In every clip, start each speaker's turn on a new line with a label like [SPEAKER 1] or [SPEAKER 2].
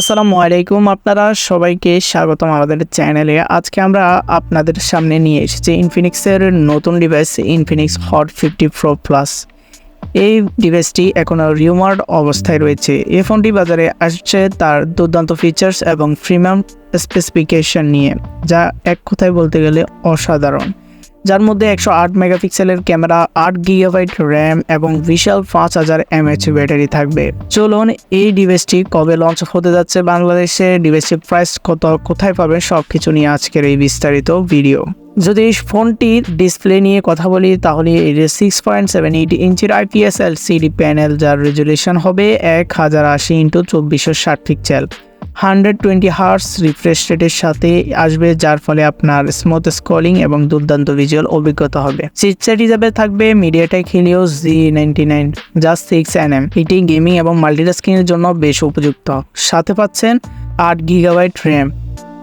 [SPEAKER 1] আসসালামু আলাইকুম আপনারা সবাইকে স্বাগতম আমাদের চ্যানেলে। আজকে আমরা আপনাদের সামনে নিয়ে এসেছি ইনফিনিক্সের নতুন device Infinix Hot fifty Pro Plus এই ডিভাইসটি এখনও রিউমার্ড অবস্থায় রয়েছে। এই ফোনটি বাজারে আসছে তার দুর্দান্ত ফিচার্স এবং প্রিমিয়াম স্পেসিফিকেশন নিয়ে, যা এক কথায় বলতে গেলে অসাধারণ। যার মধ্যে একশো আট মেগাপিক্সেলের ক্যামেরা, আট গিগাবাইট র্যাম এবং বিশাল পাঁচ হাজার এমএচ ব্যাটারি থাকবে। চলুন, এই ডিভাইসটি কবে লঞ্চ হতে যাচ্ছে বাংলাদেশে ডিভাইসটির প্রাইস কত, কোথায় পাবেন সব কিছু নিয়ে আজকের এই বিস্তারিত ভিডিও যদি ফোনটির ডিসপ্লে নিয়ে কথা বলি, তাহলে এর সিক্স পয়েন্ট সেভেন এইট ইঞ্চির আইপিএস এলসিডি প্যানেল যার রেজুলেশন হবে এক হাজার আশি ইন্টু চব্বিশশো ষাট pixel hundred twenty hertz refresh রেটের সাথে আসবে, যার ফলে আপনার স্মুথ স্কলিং এবং দুর্দান্ত ভিজুয়াল অভিজ্ঞতা হবে। চিপসেট হিসাবে থাকবে MediaTek Helios G ninety nine just six N M এটি গেমিং এবং মাল্টিটাস্কিংয়ের জন্য বেশ উপযুক্ত। সাথে পাচ্ছেন আট গিগাবাইট র্যাম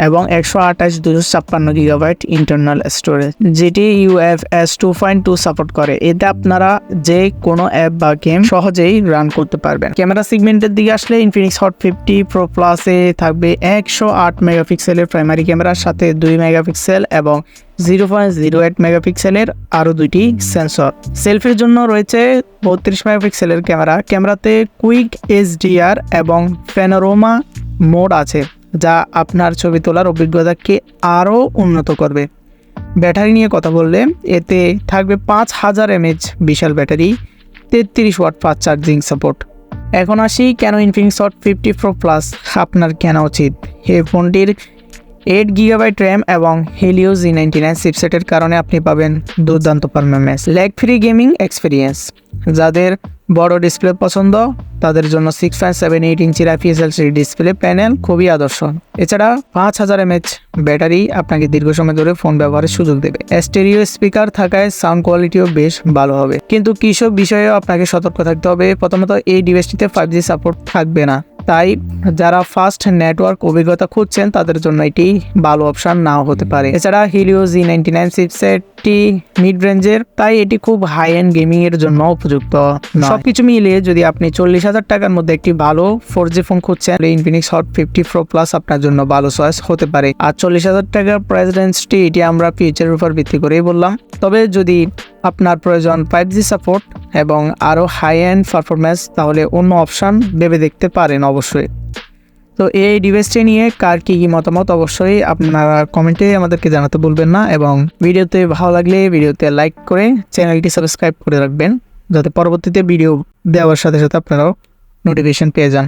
[SPEAKER 1] এবং একশো আঠাশ দুশো ছাপ্পান্ন গিগাবাইট ইন্টারনাল স্টোরেজ যেটি UF UFS two point two support করে। এতে আপনারা যে কোনো অ্যাপ বা গেম সহজেই রান করতে পারবেন। ক্যামেরা সিগমেন্টের দিকে আসলে ইনফিনিক্স হট ফিফটি প্রো প্লাসে থাকবে একশো আট মেগাপিক্সেলের প্রাইমারি ক্যামেরার সাথে দুই মেগাপিক্সেল এবং জিরো পয়েন্ট জিরো এইট মেগাপিক্সেলের আরও দুইটি সেন্সর সেলফির জন্য রয়েছে বত্রিশ মেগাপিক্সেলের ক্যামেরা ক্যামেরাতে কুইক এইচডিআর এবং প্যানোরোমা মোড আছে। যা আপনার ছবি তোলার অভিজ্ঞতাকে আরও উন্নত করবে। ব্যাটারি নিয়ে কথা বললে এতে থাকবে পাঁচ হাজার এমএচ বিশাল ব্যাটারি, তেত্রিশ ওয়াট ফাস্ট চার্জিং সাপোর্ট। এখন আসি কেন Infinix hot fifty pro plus আপনার কেনা উচিত? এই ফোনটির এইট গিগাবাইট র্যাম এবং হেলিও জি নাইনটি নাইন চিপসেটের কারণে আপনি পাবেন দুর্দান্ত performance lag free gaming experience যাদের বড় ডিসপ্লে পছন্দ, তাদের জন্য সিক্স পয়েন্ট সেভেন এইট ইঞ্চির আইপিএসএলসি ডিসপ্লে প্যানেল খুবই আদর্শ। এছাড়া পাঁচ হাজার এমএচ ব্যাটারি আপনাকে দীর্ঘ সময় ধরে ফোন ব্যবহারের সুযোগ দেবে। স্টেরিও স্পিকার থাকায় সাউন্ড কোয়ালিটিও বেশ ভালো হবে। কিন্তু কিসব বিষয়েও আপনাকে সতর্ক থাকতে হবে। প্রথমত এই ডিভাইসটিতে ফাইভ জি সাপোর্ট থাকবে না। তাই যারা ফাস্ট নেটওয়ার্ক অভিজ্ঞতা খুঁজছেন তাদের জন্য এটি ভালো অপশন নাও হতে পারে। এছাড়া হিলিও জি নাইনটি নাইন চিপসেটটি মিড রেঞ্জের তাই এটি খুব হাই এন্ড গেমিং এর জন্য উপযুক্ত সবকিছু মিলিয়ে যদি আপনি চল্লিশ হাজার টাকার মধ্যে একটি ভালো ফোর জি ফোন খুঁজছেন Infinix Hot fifty Pro Plus আপনার জন্য ভালো চয়েস হতে পারে। আর চল্লিশ হাজার টাকার প্রাইস রেঞ্জটি এটি আমরা ফিউচারের উপর ভিত্তি করেই বললাম। তবে যদি আপনার প্রয়োজন ফাইভ জি সাপোর্ট এবং আরও হাই অ্যান্ড পারফরমেন্স তাহলে অন্য অপশান ভেবে দেখতে পারেন অবশ্যই। তো এই ডিভাইসটি নিয়ে কার কী কী মতামত অবশ্যই আপনারা কমেন্টে আমাদেরকে জানাতে বলবেন না এবং ভিডিওতে ভালো লাগলে ভিডিওতে লাইক করে চ্যানেলটি সাবস্ক্রাইব করে রাখবেন, যাতে পরবর্তীতে ভিডিও দেওয়ার সাথে সাথে আপনারাও নোটিফিকেশান পেয়ে যান।